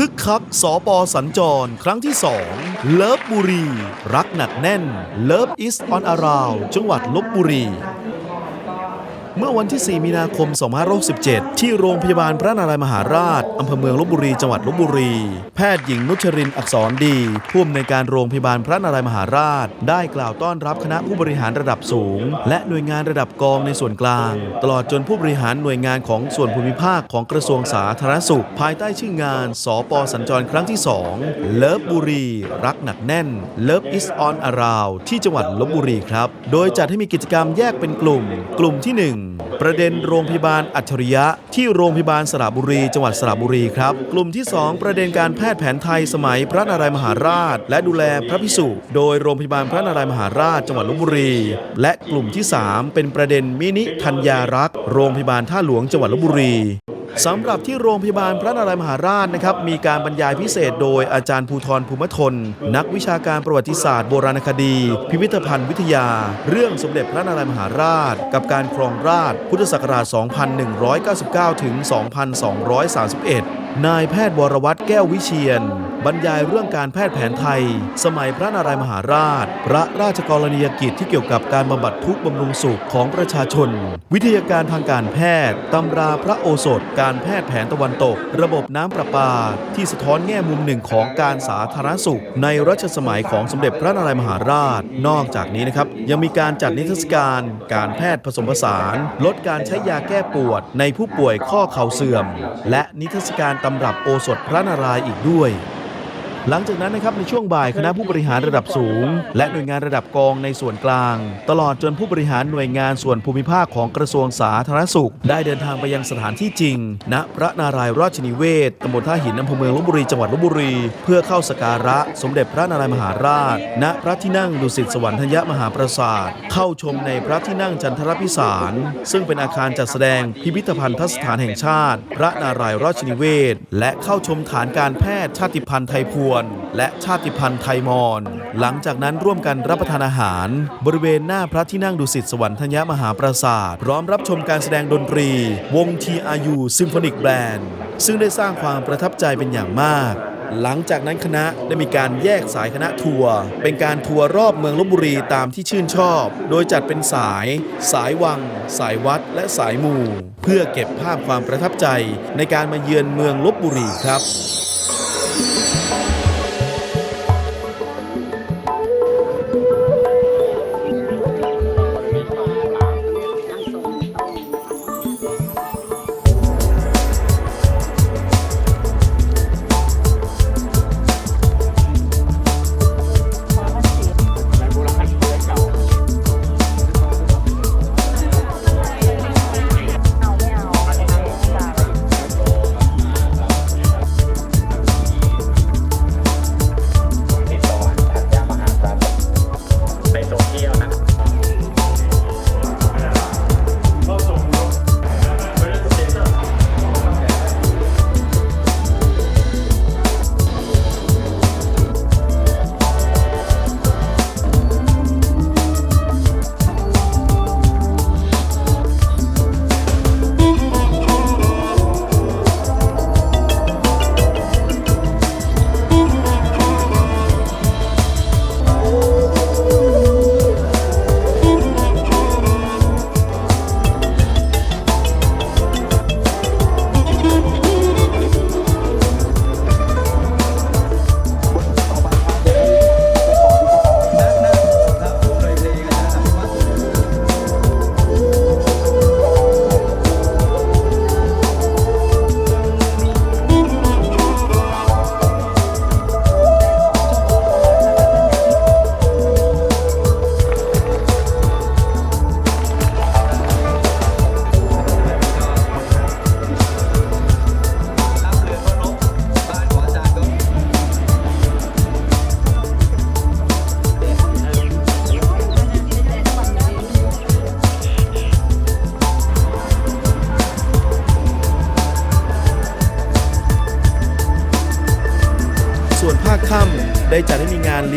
คึกคักสอปอสัญจร ครั้งที่ 2 เลิฟบุรี รักหนักแน่น เลิฟอิสออนอาราว จังหวัดลบบุรี เมื่อวันที่ 4 มีนาคม 2567 ที่โรงพยาบาลพระนารายมหาราช อำเภอเมืองลบบุรี จังหวัดลบบุรี แพทย์หญิงนุชรินอักษรดี ผู้อำนวยการโรงพยาบาลพระนารายมหาราช ได้กล่าวต้อนรับคณะผู้บริหารระดับสูง และหน่วยงานระดับกองในส่วนกลาง ตลอดจนผู้บริหารหน่วยงานของส่วนภูมิภาคของกระทรวงสาธารณสุข ภายใต้ชื่องาน สปสัญจรครั้งที่ 2 เลิฟบุรี รักหนักแน่น Love is on around ที่จังหวัดลบบุรีครับ โดยจัดให้มีกิจกรรมแยกเป็นกลุ่ม กลุ่มที่ 1ประเด็นโรงพยาบาลอัจฉริยะ ที่โรงพยาบาลสระบุรี จังหวัดสระบุรีครับ กลุ่มที่ 2 ประเด็นการแพทย์แผนไทยสมัยพระนารายมหาราช และดูแลพระพิสุโดยโรงพยาบาลพระนารายมหาราช จังหวัดลบบุรี และกลุ่มที่ 3 เป็นประเด็นมินิธัญญารักษ์โรงพยาบาลท่าหลวงจังหวัดลบบุรี สำหรับที่โรงพยาบาลพระนารายมหาราชนะครับมีการบรรยายพิเศษโดยอาจารย์ภูธรภูมิทน นักวิชาการประวัติศาสตร์โบราณคดี พิพิธภัณฑ์วิทยา เรื่องสมเด็จพระนารายมหาราช กับการครองราชพุทธศักราช 2199 ถึง 2231 นายแพทย์วรวัตรแก้ววิเชียน รรยายเรื่องการแพทย์แผนไทย สมัยพระนารายมหาราช พระราชกรณียกิจที่เกี่ยวกับการบำบัดทุกข์บำรุงสุขของประชาชน วิทยาการทางการแพทย์ ตำราพระโอสถ การแพทย์แผนตะวันตก ระบบน้ำประปา ที่สะท้อนแง่มุมหนึ่งของการสาธารณสุข ในรัชสมัยของสมเด็จพระนารายมหาราช นอกจากนี้นะครับยังมีการจัดนิทรรศการ การแพทย์ผสมผสาน ลดการใช้ยาแก้ปวด ในผู้ป่วยข้อเข่าเสื่อม และนิทรรศการตำรับโอสถพระนารายณ์อีกด้วย หลังจากนั้นนะครับในช่วงบ่ายคณะผู้บริหารระดับสูง และหน่วยงานระดับกองในส่วนกลาง ตลอดจนผู้บริหารหน่วยงานส่วนภูมิภาคของกระทรวงสาธารณสุข ได้เดินทางไปยังสถานที่จริง ณพระนารายณ์ราชนิเวศตำบลท่าหินอำเภอเมืองลบบุรีจังหวัดลบบุรี เพื่อเข้าสการะสมเด็จพระนารายมหาราช ณพระที่นั่งดุสิตสวรรคยมหาปราสาทเข้าชมในพระที่นั่งจันทรพิสาร ซึ่งเป็นอาคารจัดแสดงพิพิธภัณฑสถานแห่งชาติ พระนารายณ์ราชนิเวศ และเข้าชมฐานการแพทย์ชาติพันธุ์ไทยพวนและชาติพันธุ์ไทยมอญหลังจากนั้นร่วมกันรับประทานอาหาร บริเวณหน้าพระที่นั่งดุสิตสวรรคยมหาปราสาทพร้อมรับชมการแสดงดนตรี วง TRU Symphonic Band ซึ่งได้สร้างความประทับใจเป็นอย่างมากหลังจากนั้นคณะได้มีการแยกสายคณะทัวร์เป็นการทัวร์รอบเมืองลบบุรีตามที่ชื่นชอบ โดยจัดเป็นสาย สายวัง สายวัด และสายมูเพื่อเก็บภาพความประทับใจในการมาเยือนเมืองลบบุรีครับ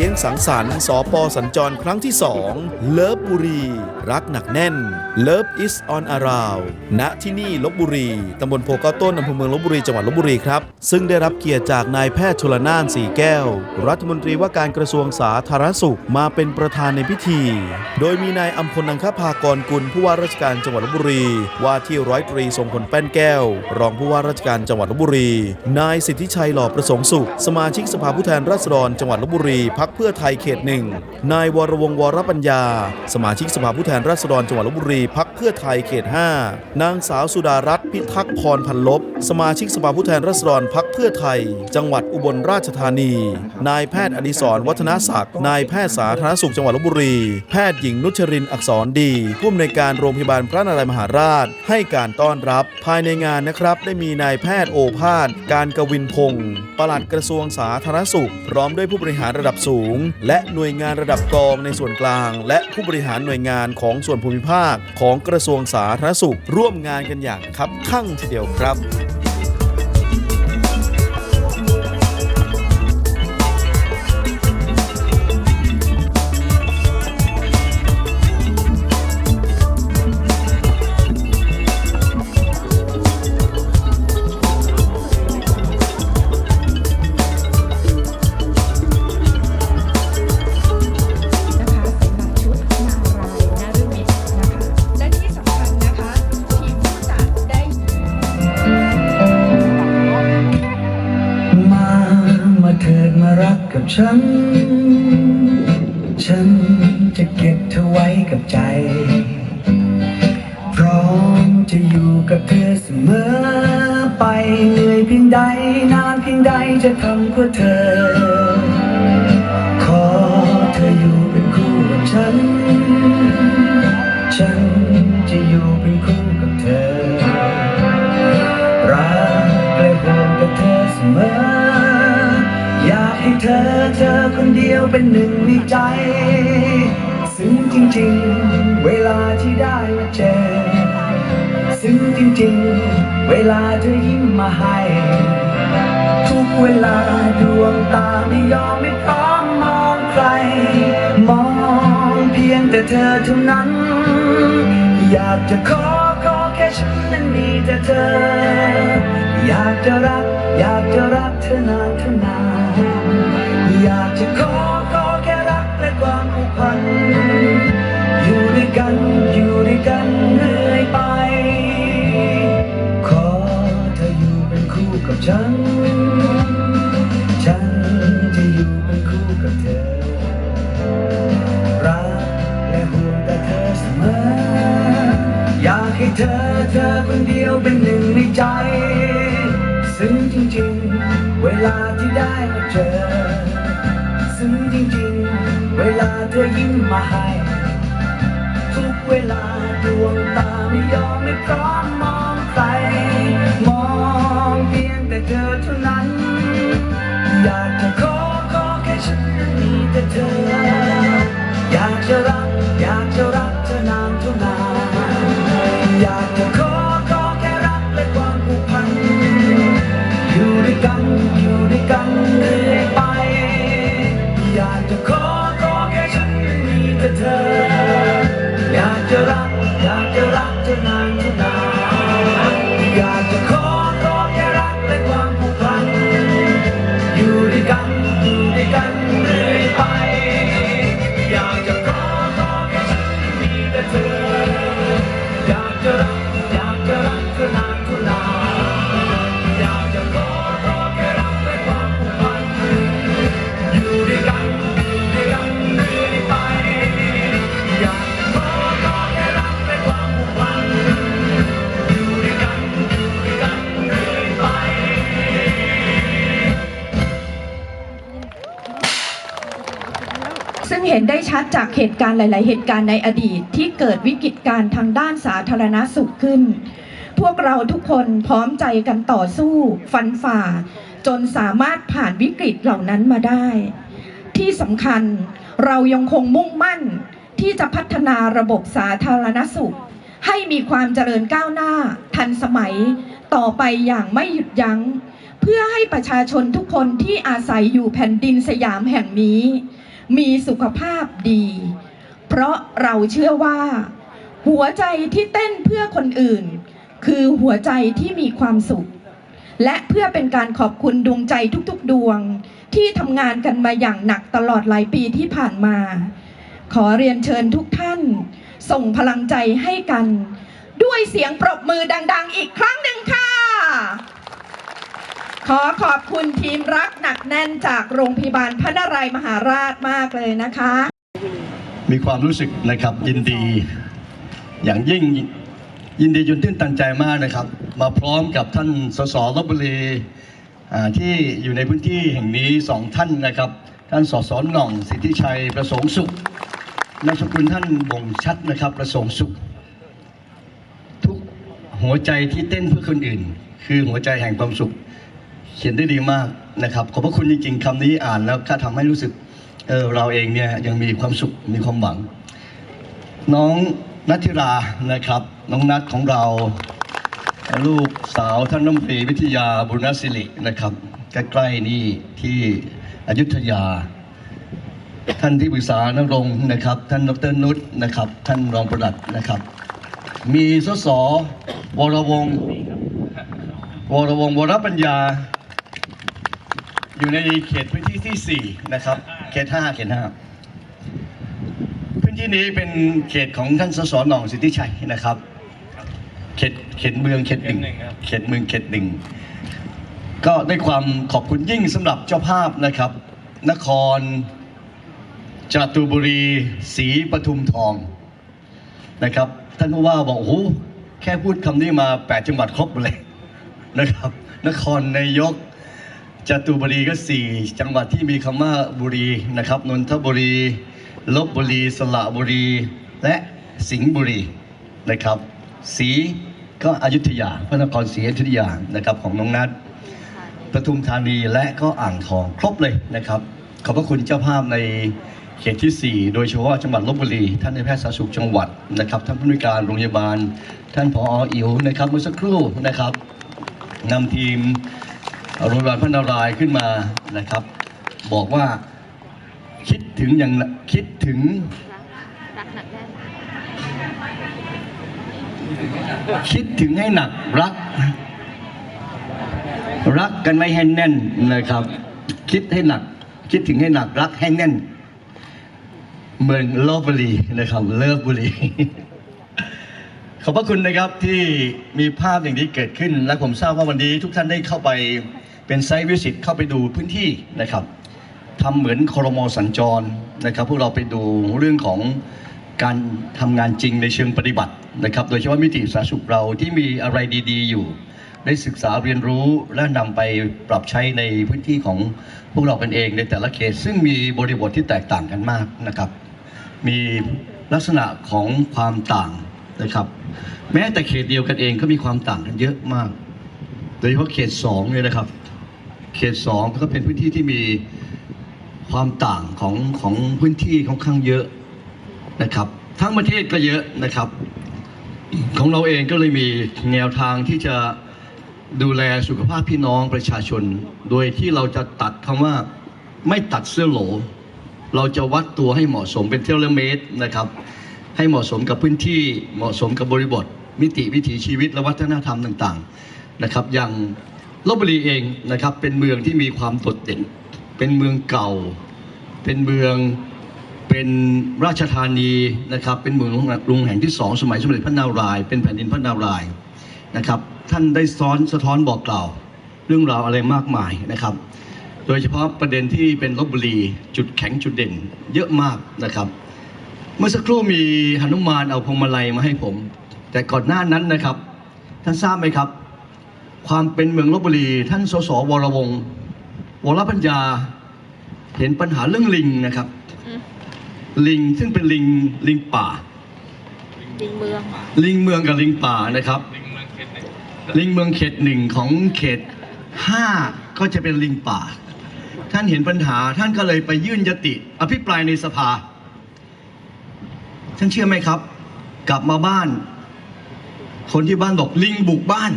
ลี้ยงสังสรรค์สปสัญจรครั้งที่ 2 เลิฟ บุรี รักหนักแน่น Love is on around ณที่นี่ลบบุรี ตำบลโพก้าต้นอำเภอเมืองลบบุรี จังหวัดลบบุรีครับ ซึ่งได้รับเกียรติจากนายแพทย์ชลนานสีแก้ว รัฐมนตรีว่าการกระทรวงสาธารณสุขมาเป็นประธานในพิธี โดยมีนายอัมพลนังคภากรกุลผู้ว่าราชการจังหวัดลบบุรี ว่าที่ร้อยตรีทรงพลแป้นแก้ว รองผู้ว่าราชการจังหวัดลบบุรี นายสิทธิชัยหล่อประสงค์สุข สมาชิกสภาผู้แทนราษฎรจังหวัดลบบุรีพักเพื่อไทยเขตหนึ่งนายวรวงวรปัญญาสมาชิกสภาผู้แทนราษฎรจังหวัดลบบุรีพักเพื่อไทยเขต 5 นางสาวสุดารัตน์พิทักษ์พรพันลบ สมาชิกสภาผู้แทนราษฎรพักเพื่อไทย จังหวัดอุบลราชธานี นายแพทย์อดิศรวัฒนศักดิ์ นายแพทย์สาธารณสุขจังหวัดลบบุรี แพทย์หญิงนุชรินอักษรดี ผู้อำนวยการโรงพยาบาลพระนารายมหาราช ให้การต้อนรับ ภายในงานนะครับ ได้มีนายแพทย์โอภาส การกวินพงศ์ปลัดกระทรวงสาธารณสุข พร้อมด้วยผู้บริหารระดับสูง และหน่วยงานระดับกองในส่วนกลาง และผู้บริหารหน่วยงานของส่วนภูมิภาคของกระทรวงสาธารณสุข ร่วมงานกันอย่างคับข้างทีเดียวครับ กับฉัน ฉันจะเก็บเธอไว้กับใจ พร้อมจะอยู่กับเธอเสมอ ไปเหนื่อยเพียงใดนานเพียงใดจะทำเพื่อเธอ วเป็นหนึ่งในใจ ซึ้งจริงๆ เวลาที่ได้มาเจอ ซึ้งจริงๆ เวลาเธอยิ้มมาให้ ทุกเวลาดวงตาไม่ยอมไม่พร้อมมองใคร มองเพียงแต่เธอเท่านั้น อยากจะขอขอแค่ฉันนั้นมีแต่เธอ อยากจะรัก อยากจะรักเธอนานเท่านานอยากจะขอ กันอยู่ด้วยกันเรื่อยไป ขอเธออยู่เป็นคู่กับฉัน ฉันจะอยู่เป็นคู่กับเธอ รักและห่วงแต่เธอเสมอ อยากให้เธอเธอคนเดียวเป็นหนึ่งในใจ ซึ้งจริงๆ เวลาที่ได้มาเจอ ซึ้งจริงๆ เวลาเธอยิ้มมาให้ ไม่ยอมไม่พร้อมมองใครมองเพียงแต่เธอเท่านั้น อยากจะขอขอแค่ฉันมีแต่เธอ อยากจะรัก อยากจะรักเธอนานเท่านานอยากจะขอขอแค่รักและความผูกพัน อยู่ด้วยกัน อยู่ด้วยกันเรื่อยไป อยากจะขอขอแค่ฉันมีแต่เธอ ซึ่งเห็นได้ชัดจากเหตุการณ์หลาย ๆ เหตุการณ์ในอดีตที่เกิดวิกฤตการณ์ทางด้านสาธารณสุขขึ้น พวกเราทุกคนพร้อมใจกันต่อสู้ ฟันฝ่า จนสามารถผ่านวิกฤตเหล่านั้นมาได้ ที่สำคัญเรายังคงมุ่งมั่นที่จะพัฒนาระบบสาธารณสุข ให้มีความเจริญก้าวหน้า ทันสมัย ต่อไปอย่างไม่หยุดยัง้ง เพื่อให้ประชาชนทุกคนที่อาศัยอยู่แผ่นดินสยามแห่งนี้ มีสุขภาพดี เพราะเราเชื่อว่า หัวใจที่เต้นเพื่อคนอื่น คือหัวใจที่มีความสุข และเพื่อเป็นการขอบคุณดวงใจทุกๆดวง ที่ทำงานกันมาอย่างหนักตลอดหลายปีที่ผ่านมา ขอเรียนเชิญทุกท่าน ส่งพลังใจให้กัน ด้วยเสียงปรบมือดัง ๆ อีกครั้งหนึ่งค่ะ ขอขอบคุณทีมรักหนักแน่นจากโรงพยาบาลพระนารายมหาราชมากเลยนะคะ มีความรู้สึกนะครับยินดี อย่างยิ่งยินดีจนตื้นตันใจมากนะครับ มาพร้อมกับท่านสสลบบุรีอ่าที่อยู่ในพื้นที่แห่งนี้สองท่านนะครับ ท่านสสหน่อง สิทธิชัยประสงค์สุขนามสกุลท่านบ่งชัดนะครับประสงค์สุข ทุกหัวใจที่เต้นเพื่อคนอื่น คือหัวใจแห่งความสุข ขียนได้ดีมากนะครับ ขอบพระคุณจริง ๆคำนี้อ่านแล้วก็ทำให้รู้สึกเออเราเองเนี่ยยังมีความสุขมีความหวัง น้องนัทธิรานะครับ น้องนัทของเรา ลูกสาวท่านน้ำตรีวิทยาบุญศิรินะครับใกล้ๆนี่ที่อยุธยา ท่านที่ปรึกษานรงค์นะครับ ท่านดรนุชนะครับ ท่านรองประหลัดนะครับ มีสสวรวงวรวงวรปัญญา อยู่ในเขตพื้นที่ที่ 4 นะครับ เขต 5 เขต 5 พื้นที่นี้เป็นเขตของท่านสสหน่องสิทธิชัยนะครับ เขตเขตเมืองเขตหนึ่งเขตเมืองเขตหนึ่งก็ด้วยความขอบคุณยิ่งสำหรับเจ้าภาพนะครับ นครจตุบุรีศรีปทุมทองนะครับ ท่านผู้ว่าบอกโอ้โหแค่พูดคำนี้มา 8 จังหวัดครบหมดเลยนะครับ นครนายก จตุบุรีก็สี่จังหวัดที่มีคำว่าบุรีนะครับนนทบุรีลบบุรี สระบุรี และสิงห์บุรีนะครับศรีก็อยุธยา พระนครศรีอยุธยานะครับของน้องนัทปทุมธานีและก็อ่างทองครบเลยนะครับ ขอบพระคุณเจ้าภาพในเขตที่ 4 โดยเฉพาะจังหวัดลบบุรี ท่านในแพทย์สาธารณสุขจังหวัดนะครับ ท่านผู้นวยการโรงพยาบาล ท่านผออิ๋วนะครับเมื่อสักครู่นะครับนำทีม โรงพยาบาลพระนารายณ์ขึ้นมานะครับ บอกว่าคิดถึงอย่างคิดถึงรักหนักแน่นคิดถึงให้หนักรัก รักกันไม่ให้แน่นนะครับ คิดให้หนัก คิดถึงให้หนักรักให้แน่น เมืองลบบุรีนะครับเลิฟบุรีขอบพระคุณนะครับที่มีภาพอย่างนี้เกิดขึ้น และผมทราบว่าวันนี้ทุกท่านได้เข้าไป เป็นไซต์วิสิตเข้าไปดูพื้นที่นะครับทำเหมือนครมสัญจรนะครับ พวกเราไปดูเรื่องของการทำงานจริงในเชิงปฏิบัตินะครับ โดยเฉพาะมิติสาธารณสุขเราที่มีอะไรดี ๆ อยู่ ได้ศึกษาเรียนรู้และนำไปปรับใช้ในพื้นที่ของพวกเรากันเองในแต่ละเคสซึ่งมีบริบทที่แตกต่างกันมากนะครับ มีลักษณะของความต่างนะครับ แม้แต่เขตเดียวกันเองก็มีความต่างกันเยอะมาก โดยเฉพาะเขตสองเนี่ยนะครับ เขตสองก็เป็นพื้นที่ที่มีความต่างของของพื้นที่ค่อนข้างเยอะนะครับ ทั้งประเทศก็เยอะนะครับ ของเราเองก็เลยมีแนวทางที่จะดูแลสุขภาพพี่น้องประชาชน โดยที่เราจะตัดคำว่าไม่ตัดเสื้อโหล เราจะวัดตัวให้เหมาะสมเป็นเทเลเมตรนะครับ ให้เหมาะสมกับพื้นที่เหมาะสมกับบริบท มิติวิถีชีวิตและวัฒนธรรมต่าง ๆนะครับ อย่าง ลบบุรีเองนะครับเป็นเมืองที่มีความโดดเด่น เป็นเมืองเก่า เป็นเมืองเป็นราชธานีนะครับ เป็นเมืองลุงแห่งที่สองสมัยสมเด็จพระนารายณ์เป็นแผ่นดินพระนารายณ์นะครับ ท่านได้ซ้อนสะท้อนบอกกล่าว เรื่องราวอะไรมากมายนะครับ โดยเฉพาะประเด็นที่เป็นลบบุรีจุดแข็งจุดเด่น เยอะมากนะครับ เมื่อสักครู่มีหนุมานเอาพวงมาลัยมาให้ผม แต่ก่อนหน้านั้นนะครับ ท่านทราบไหมครับ ความเป็นเมืองลบบุรี ท่านสสวรวงศ์วรปัญญา เห็นปัญหาเรื่องลิงนะครับ ลิงซึ่งเป็นลิงลิงป่าจริงเมือง ลิงเมืองกับลิงป่านะครับ ลิงเมืองเขตหนึ่งของเขตห้าก็จะเป็นลิงป่า ท่านเห็นปัญหาท่านก็เลยไปยื่นยติ อภิปรายในสภาท่านเชื่อไหมครับ กลับมาบ้าน คนที่บ้านบอกลิงบุกบ้าน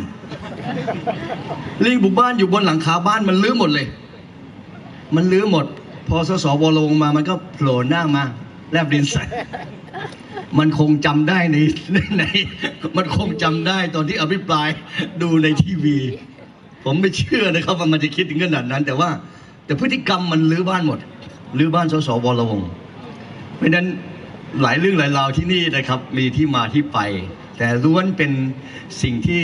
ลิงบุกบ้านอยู่บนหลังคาบ้านมันลื้อหมดเลย มันลื้อหมด พอสสวลงมามันก็โผล่หน้ามา แลบดินใส่มันคงจำได้ในใน มันคงจำได้ตอนที่อภิปรายดูในทีวี ผมไม่เชื่อนะครับว่ามันจะคิดถึงขนาดนั้น แต่ว่า แต่พฤติกรรมมันลื้อบ้านหมดลื้อบ้านสสวรวงเพราะฉะนั้นหลายเรื่องหลายราวที่นี่นะครับ มีที่มาที่ไป แต่ล้วนเป็นสิ่งที่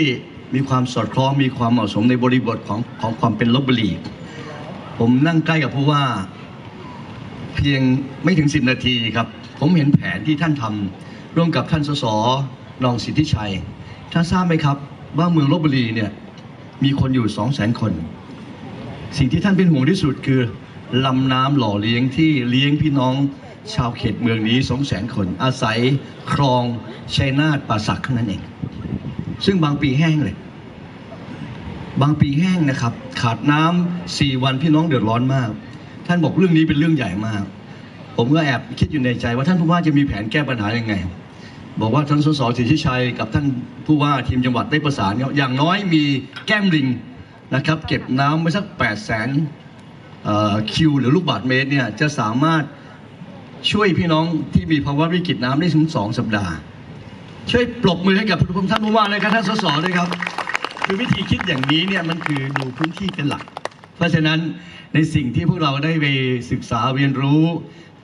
มีความสอดคล้องมีความเหมาะสมในบริบทของของความเป็นลบบุรี ผมนั่งใกล้กับผู้ว่า เพียงไม่ถึง10นาทีครับ ผมเห็นแผนที่ท่านทำร่วมกับท่านสสรองสิทธิชัย ท่านทราบไหมครับ ว่าเมืองลบบุรีเนี่ยมีคนอยู่2 0 0 0 0 0คน สิ่งที่ท่านเป็นห่วงที่สุดคือลำน้ำหล่อเลี้ยงที่เลี้ยงพี่น้องชาวเขตเมืองนี้2 0 0 0 0 0คน อาศัยคลองชัยนาทป่าสักเท่านั้นเอง ซึ่งบางปีแห้งเลย บางปีแห้งนะครับ ขาดน้ำสี่วันพี่น้องเดือดร้อนมาก ท่านบอกเรื่องนี้เป็นเรื่องใหญ่มาก ผมก็แอบคิดอยู่ในใจว่าท่านผู้ว่าจะมีแผนแก้ปัญหายังไง บอกว่าท่านสสสิทธิชัย กับท่านผู้ว่าทีมจังหวัดได้ประสานอย่างน้อยมีแก้มลิงนะครับ เก็บน้ำไว้สัก8 0 0แสนคิวหรือลูกบาทเมตรเนี่ยจะสามารถช่วยพี่น้องที่มีภาวะวิกฤตน้ำได้ถึงสองสัปดาห์ ช่วยปรบมือให้กับท่านผู้ว่าเลยครับท่านสสเลยครับ คือวิธีคิดอย่างนี้เนี่ยมันคือดูพื้นที่เป็นหลัก เพราะฉะนั้นในสิ่งที่พวกเราได้ไปศึกษาเรียนรู้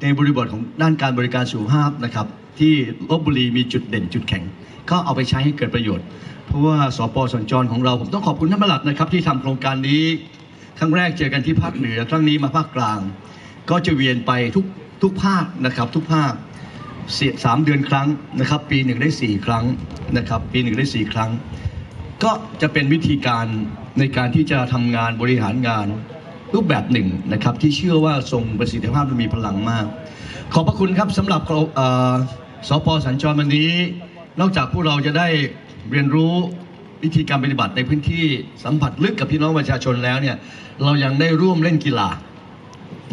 ในบริบทของด้านการบริการสุขภาพนะครับ ที่ลบบุรีมีจุดเด่นจุดแข็ง ก็เอาไปใช้ให้เกิดประโยชน์ เพราะว่าสปสัญจรของเราผมต้องขอบคุณท่านประหลัดนะครับ ที่ทำโครงการนี้ครั้งแรกเจอกันที่ภาคเหนือครั้งนี้มาภาคกลาง ก็จะเวียนไปทุกทุกภาคนะครับทุกภาค เสียสามเดือนครั้งนะครับ ปีหนึ่งได้สี่ครั้งนะครับ ปีหนึ่งได้สี่ครั้ง ก็จะเป็นวิธีการในการที่จะทำงานบริหารงานรูปแบบหนึ่งนะครับ ที่เชื่อว่าทรงประสิทธิภาพและมีพลังมาก ขอบพระคุณครับสำหรับสปสัญจรวันนี้ นอกจากพวกเราจะได้เรียนรู้วิธีการปฏิบัติในพื้นที่สัมผัสลึกกับพี่น้องประชาชนแล้วเนี่ยเรายังได้ร่วมเล่นกีฬา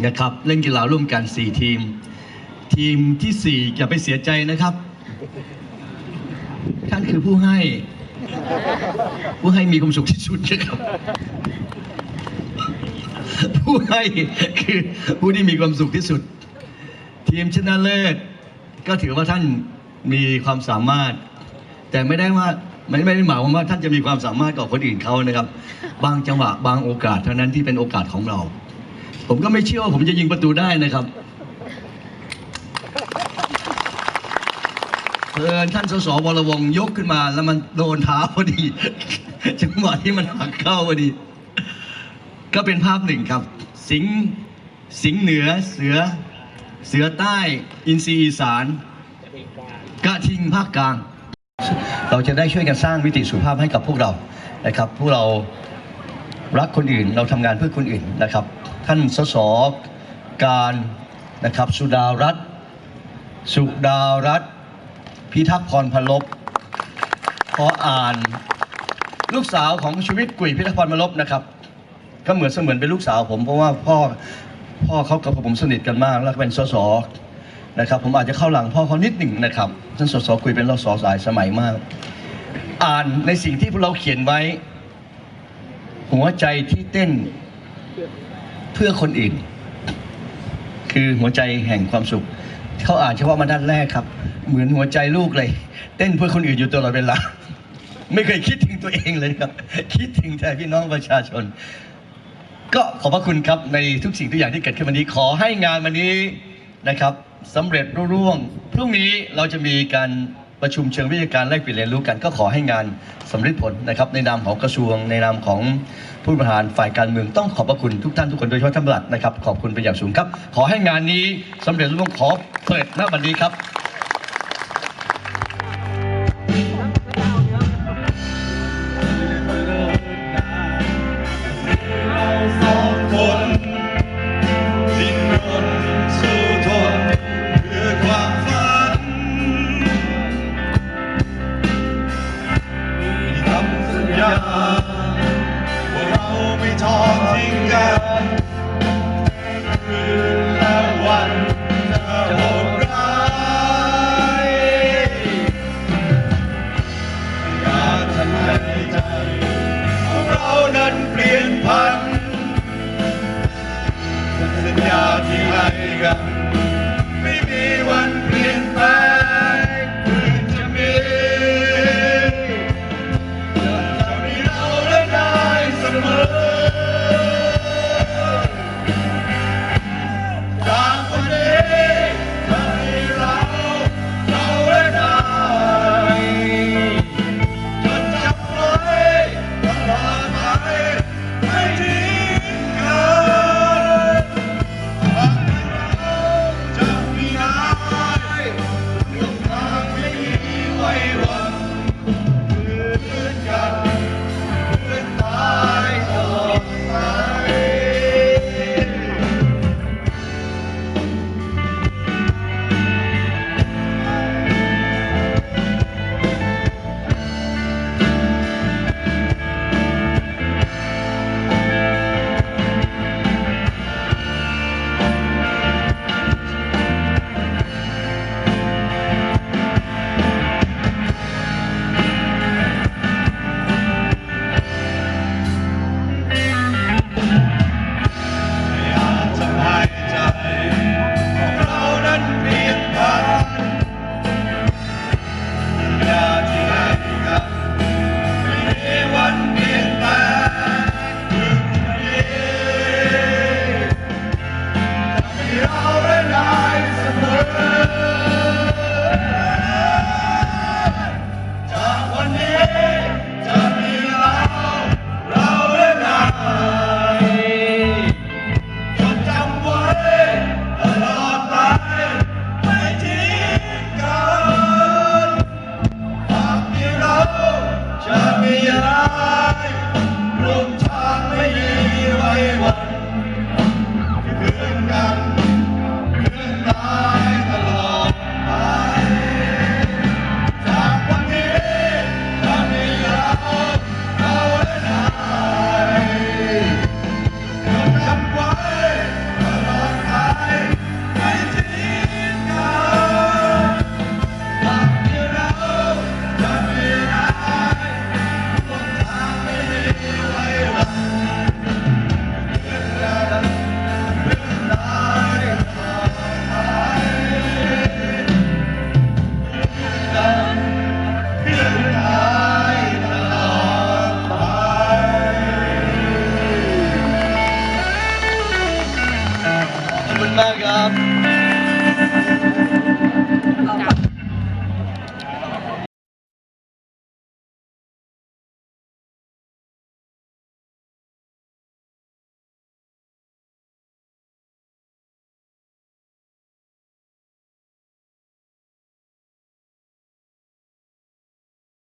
นะครับเล่นกีฬาร่วมกัน 4 ทีม ทีมที่สี่อย่าไปเสียใจนะครับ ท่านคือผู้ให้ ผู้ให้มีความสุขที่สุดนะครับ ผู้ให้คือผู้ที่มีความสุขที่สุด ทีมชนะเลิศก็ถือว่าท่านมีความสามารถ แต่ไม่ได้ว่าไม่ไม่ได้หมายความว่าท่านจะมีความสามารถกว่าคนอื่นเขานะครับ บางจังหวะบางโอกาสเท่านั้นที่เป็นโอกาสของเรา ผมก็ไม่เชื่อว่าผมจะยิงประตูได้นะครับ เอิญท่านสสวรวงยกขึ้นมา แล้วมันโดนเท้าพอดี จังหวะที่มันหักเข้าพอดี ก็เป็นภาพหนึ่งครับ สิงสิงเหนือเสือ เสือใต้ อินทรีอีสานกระทิงภาคกลาง เราจะได้ช่วยกันสร้างมิติสุภาพให้กับพวกเรานะครับ พวกเรารักคนอื่นเราทำงานเพื่อคนอื่นนะครับ ท่านสสการนะครับ สุดารัตน์สุดารัตน์ พิทักษ์พรพลบขออ่าน ลูกสาวของชีวิตกุยพิทักษ์พรพลบนะครับ ก็เหมือนเสมือนเป็นลูกสาวผมเพราะว่าพ่อพ่อเขากับผมสนิทกันมากแล้วเป็นสสนะครับ ผมอาจจะเข้าหลังพ่อเขานิดหนึ่งนะครับท่านสสกุยเป็นสสสายสมัยมาก อ่านในสิ่งที่พวกเราเขียนไว้ หัวใจที่เต้นเพื่อคนอื่น คือหัวใจแห่งความสุข เขาอ่านเฉพาะมาด้านแรกครับ เหมือนหัวใจลูกเลย เต้นเพื่อคนอื่นอยู่ตลอดเวลา ไม่เคยคิดถึงตัวเองเลยครับ คิดถึงแต่พี่น้องประชาชน ก็ขอบพระคุณครับในทุกสิ่งทุกอย่างที่เกิดขึ้นวันนี้ ขอให้งานวันนี้นะครับสำเร็จรุ่ร่วง พรุ่งนี้เราจะมีการประชุมเชิงวิทยาการแลกเปลี่ยนเรียนรู้กันก็ขอให้งานสำเร็จผลนะครับ ในนามของกระทรวง ในนามของผู้บริหารฝ่ายการเมืองต้องขอบพระคุณทุกท่านทุกคนโดยเฉพาะท่านประหลัดนะครับขอบคุณเป็นอย่างสูงครับ ขอให้งานนี้สำเร็จรุ่วงขอเปิดณบัดนี้ครับ